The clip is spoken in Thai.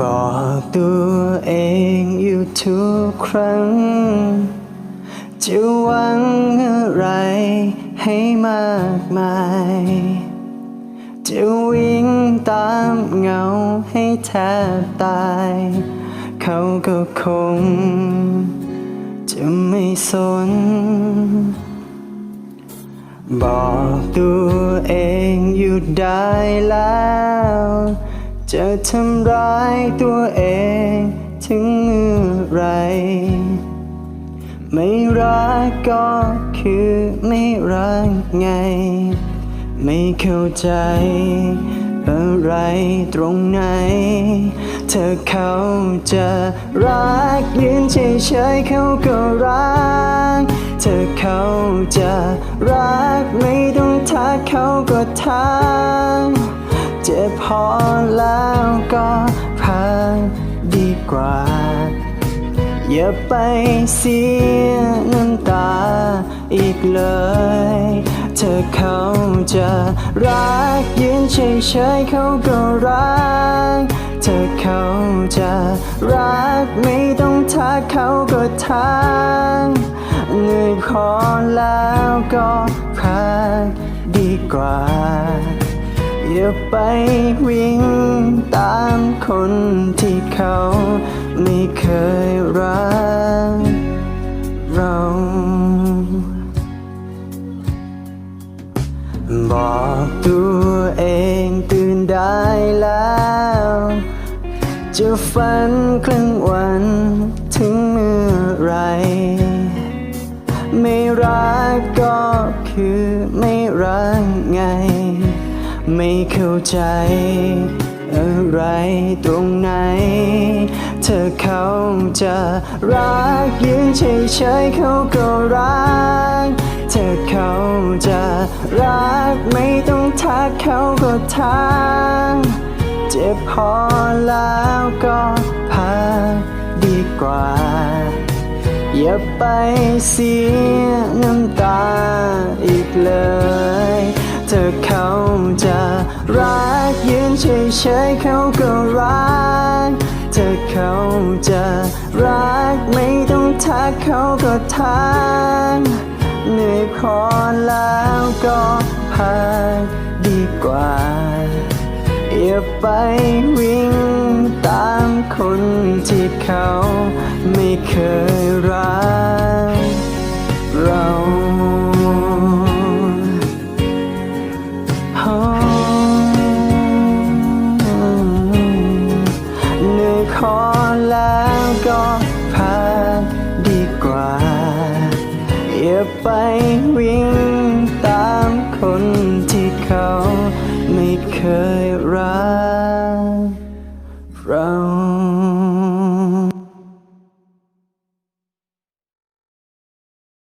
บอกตัวเองอยู่ทุกครั้ง จะหวังอะไรให้มากมาย จะวิ่งตามเงาให้แทบตาย เขาก็คง จะไม่สน บอกตัวเองหยุดได้แล้ว จะทำร้ายตัวเองถึงเมื่อไร ไม่รักก็คือไม่รักไง ไม่เข้าใจ อะไรตรงไหน เธอเขาจะรักยืนเฉยๆเขาก็รัก เธอเขาจะรักไม่ต้องทักเขาก็ทัก เจ็บพอแล้วก็พักดีกว่า อย่าไปเสียน้ำตาอีกเลย เธอเขาจะรักยืนเฉยๆเขาก็รัก เธอเขาจะรักไม่ต้องทักเขาก็ทักเหนื่อยพอแล้วก็พักดีกว่า อย่าไปวิ่งตามคนที่เขาไม่เคยรักเรา บอกตัวเองตื่นได้แล้ว จะฝันครึ่งวันถึงเมื่อไร ไม่รักก็คือไม่รักไง ไม่เข้าใจ อะไรตรงไหน เธอเขาจะรักยืนเฉยๆเขาก็รัก เธอเขาจะรักไม่ต้องทักเขาก็ทักเจ็บพอแล้วก็พักดีกว่า อย่าไปเสียน้ำตา เฉยเขาก็รักเธอเขาจะรักไม่ต้องทักเขาก็ทักเหนื่อยพอแล้วก็พักดีกว่า อย่าไปวิ่งตามคนที่เขาไม่เคย ไปวิ่งตามคนที่เขาไม่เคยรักเรา